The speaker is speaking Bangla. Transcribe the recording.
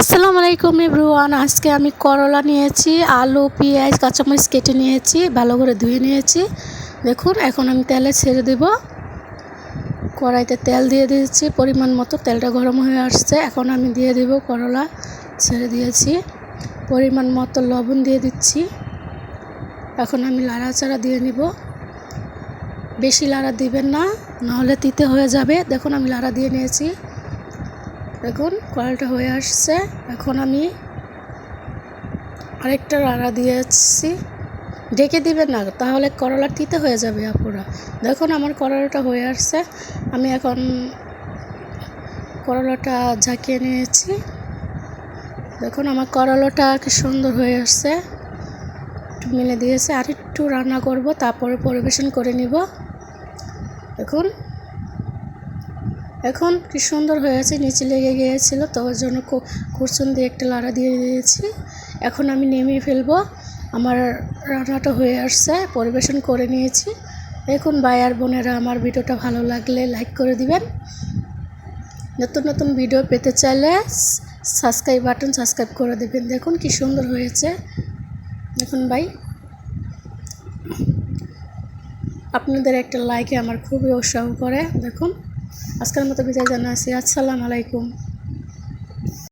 আসসালামু আলাইকুম এভরিওয়ান, আজকে আমি করলা নিয়েছি, আলু, পেঁয়াজ, কাঁচামরিচ কেটে নিয়েছি, ভালো করে ধুয়ে নিয়েছি। দেখুন, এখন আমি তেলে ছেড়ে দেব। কড়াইতে তেল দিয়ে দিয়েছি, পরিমাণ মতো তেলটা গরম হয়ে আসছে। এখন আমি দিয়ে দেব করলা, ছেড়ে দিয়েছি। পরিমাণ মতো লবণ দিয়ে দিচ্ছি। এখন আমি লাড়াচাড়া দিয়ে নিব। বেশি লাড়া দিবেন না, নাহলে তিতে হয়ে যাবে। দেখুন, আমি লাড়া দিয়ে নিয়েছি। দেখুন, কড়াইটা হয়ে আসছে। এখন আমি আরেকটা রাড়া দিয়েছি। ডেকে দিবেন না, তাহলে করলা তিতে হয়ে যাবে আপুরা। দেখুন, আমার করলাটা হয়ে আসছে। আমি এখন করলাটা ঝাঁকিয়ে নিয়েছি। দেখুন, আমার করলাটা কি সুন্দর হয়ে আসছে। একটু মিলে দিয়েছে আর একটু রান্না করব, তারপরে পরিবেশন করে নিব। এখন? কি সুন্দর হয়েছে, নিচে লেগে গিয়েছিল ওর জন্য কুরচুন দিয়ে একটা লাড়া দিয়ে দিয়েছি। এখন আমি নেমে ফেলব। আমার রান্নাটা হয়ে আসছে, পরিবেশন করে নিয়েছি। ভাই আর বোনেরা, আমার ভিডিওটা ভালো লাগলে লাইক করে দিবেন। নতুন নতুন ভিডিও পেতে চাইলে সাবস্ক্রাইব বাটন সাবস্ক্রাইব করে দেবেন। দেখুন কি সুন্দর হয়েছে। দেখুন ভাই। আপনাদের একটা লাইকে আমার খুবই উৎসাহ করে। দেখুন আজকের মতো বিদায় জানাচ্ছি। আসসালামু আলাইকুম।